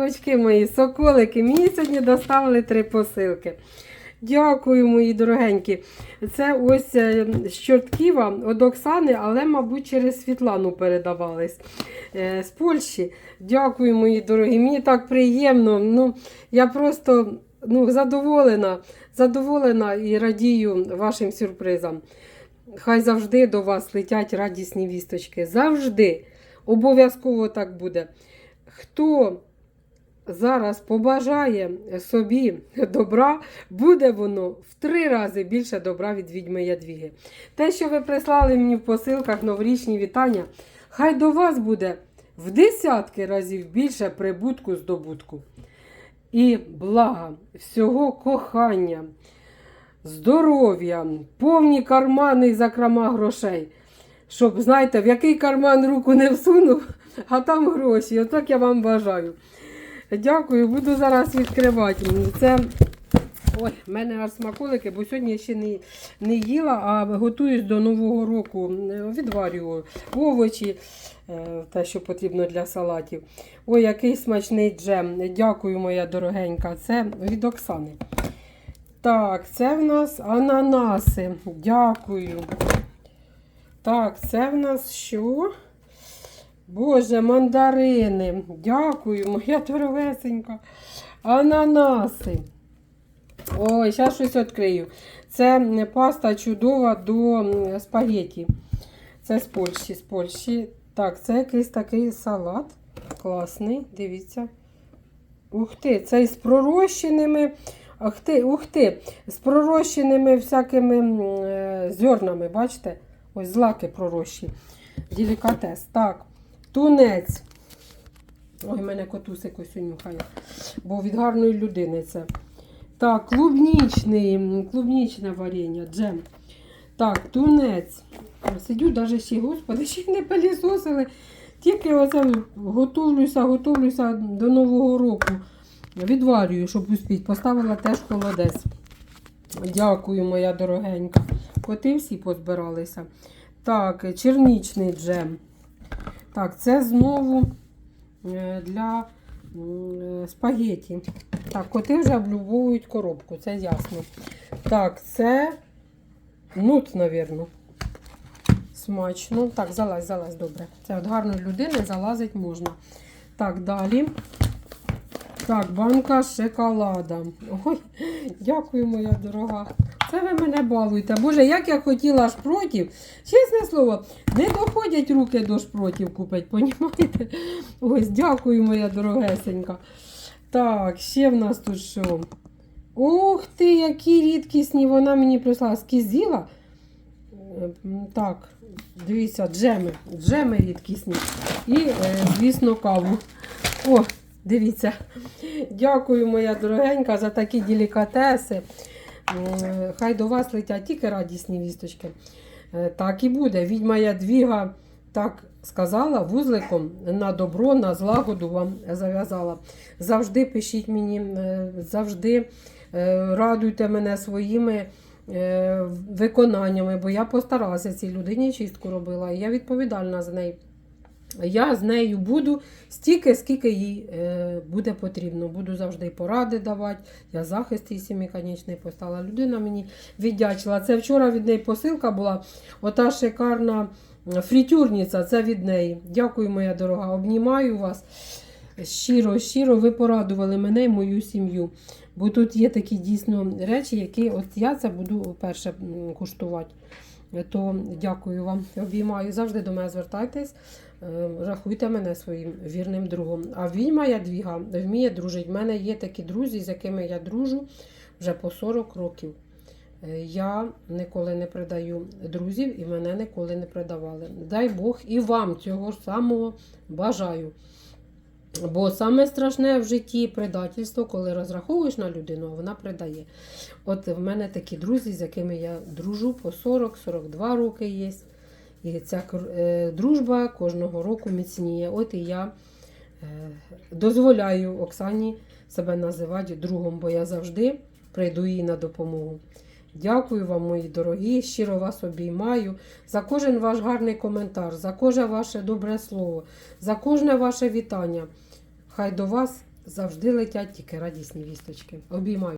Очки мої, соколики, мені сьогодні доставили три посилки. Дякую, мої дорогенькі. Це ось е, з Чортківа від Оксани, але, мабуть, через Світлану передавались е, з Польщі. Дякую, мої дорогі. Мені так приємно. Ну, я просто ну, задоволена, задоволена і радію вашим сюрпризам. Хай завжди до вас летять радісні вісточки. Завжди. Обов'язково так буде. Хто зараз побажає собі добра, буде воно в три рази більше добра від відьми Ядвіги. Те, що ви прислали мені в посилках новорічні вітання, хай до вас буде в десятки разів більше прибутку здобутку. І блага, всього кохання, здоров'я, повні кармани і закрома грошей. Щоб, знаєте, в який карман руку не всунув, а там гроші. Отак я вам бажаю. Дякую, буду зараз відкривати. Це ой, в мене аж смаколики, бо сьогодні я ще не, не їла, а готуюсь до Нового року. Відварюю овочі, е, те, що потрібно для салатів. Ой, який смачний джем. Дякую, моя дорогенька. Це від Оксани. Так, це в нас ананаси. Дякую. Так, це в нас що? Боже, мандарини. Дякую, моя дорогесенька. Ананаси. Ой, зараз щось відкрию. Це паста чудова до м, спагеті. Це з Польщі, з Польщі. Так, це якийсь такий салат. Класний, дивіться. Ух ти, це із пророщеними. Ах ти, ух ти, з пророщеними всякими е, зернами, бачите? Ось злаки пророщі. Делікатес. Так, тунець. Ой, мене котусик ось унюхає. Бо від гарної людини це. Так, клубнічний, клубнічне варення, джем. Так, тунець. Сидю, навіть ще, господи, ще не пилісосили. Тільки оце готовлюся, готовлюся до Нового року. Відварюю, щоб успіти. Поставила теж холодець. Дякую, моя дорогенька. Коти всі позбиралися. Так, чернічний джем. Так, це знову е, для е, спагеті. Так, коти вже облюбовують коробку, це ясно. Так, це нут, мабуть. Смачно. Так, залазь, залазь, добре. Це від гарної людини залазить можна. Так, далі. Так, банка шоколада. Ой, дякую, моя дорога. Це ви мене балуєте. Боже, як я хотіла шпротів. Чесне слово, не доходять руки до шпротів купити, понімаєте? Ось, дякую, моя дорогесенька. Так, ще в нас тут що? Ух ти, які рідкісні вона мені прислала. Скізіла. Так, дивіться, джеми. Джеми рідкісні. І, е, звісно, каву. О, дивіться. Дякую, моя дорогенька, за такі делікатеси. М, Хай до вас летять тільки радісні вісточки. Е, Так і буде. Відьма Ядвіга так сказала вузликом на добро, на злагоду вам зав'язала. Завжди пишіть мені, е, завжди е, радуйте мене своїми е, виконаннями, бо я постаралася цій людині чистку робила, і я відповідальна за неї. Я з нею буду стільки, скільки їй е, буде потрібно. Буду завжди поради давати. Я захист її сіміконічний постала. Людина мені віддячила. Це вчора від неї посилка була. Ота шикарна фрітюрниця, це від неї. Дякую, моя дорога. Обнімаю вас. Щиро, щиро, ви порадували мене і мою сім'ю. Бо тут є такі дійсно речі, які от я це буду вперше м, куштувати. То дякую вам, обіймаю. Завжди до мене звертайтесь. Е, Рахуйте мене своїм вірним другом. А відьма Ядвіга вміє дружити. У мене є такі друзі, з якими я дружу вже по 40 років. Е, Я ніколи не предаю друзів і мене ніколи не предавали. Дай Бог і вам цього самого бажаю. Бо саме страшне в житті предательство, коли розраховуєш на людину, а вона предає. От в мене такі друзі, з якими я дружу по 40-42 роки є. І ця е, дружба кожного року міцніє. От і я е, дозволяю Оксані себе називати другом, бо я завжди прийду їй на допомогу. Дякую вам, мої дорогі, щиро вас обіймаю за кожен ваш гарний коментар, за кожне ваше добре слово, за кожне ваше вітання. Хай до вас завжди летять тільки радісні вісточки. Обіймаю.